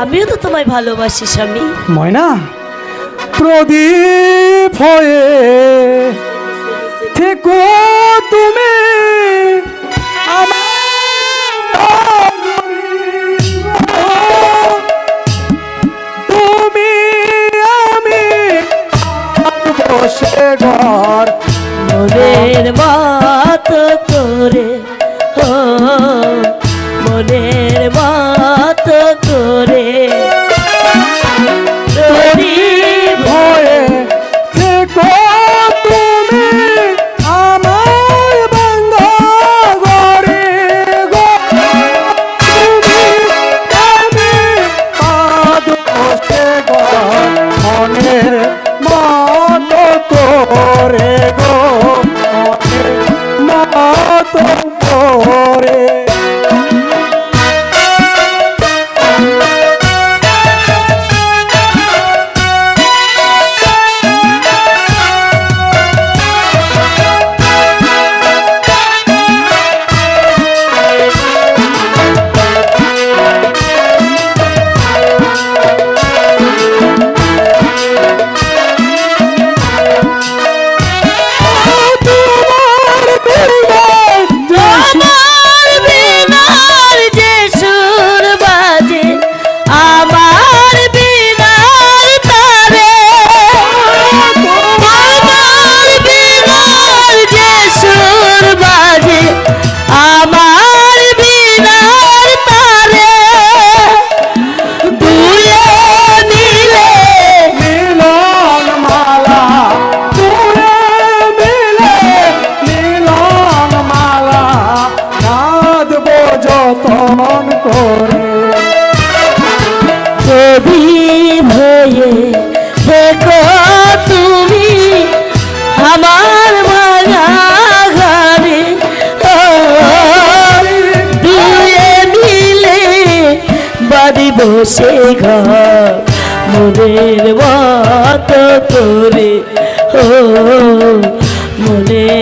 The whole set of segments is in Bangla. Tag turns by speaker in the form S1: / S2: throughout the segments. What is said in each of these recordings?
S1: আমিও তো তোমায় ভালোবাসি স্বামী।
S2: ময়না প্রদীপ হয়ে থেকো তুমি তুমি আমি বসে ঘর।
S1: মনের মতো করে ও মনের হয়ে দেখো তুমি আমার মায়া ঘরে দুয়ে মিলে বাড়ি বসে ঘর, মনের মতো করে। ও, মনের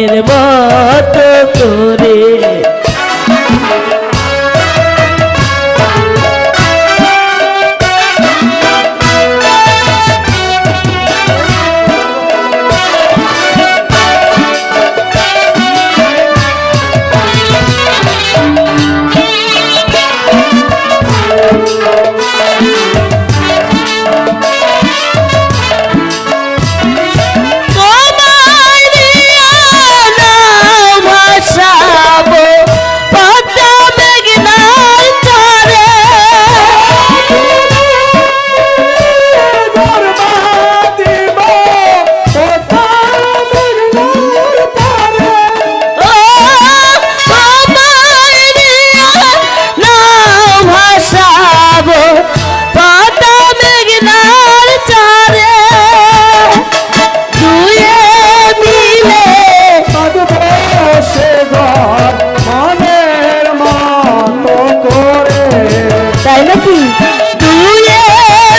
S1: নাকি? দুয়ে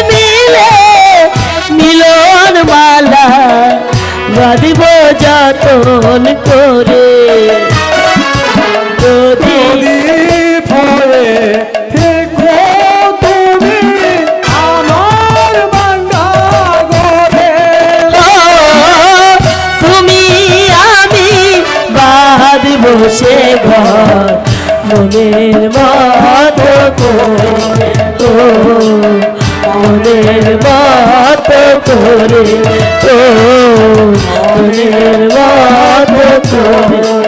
S1: মিলে মিলন মালা বাঁধিব যতন করে। প্রদীপ
S2: প্রদীপ তুমি আমার বাংলা ঘরে।
S1: ও, তুমি আমি বাঁধিব সে ঘর মনের করে ও মনের করে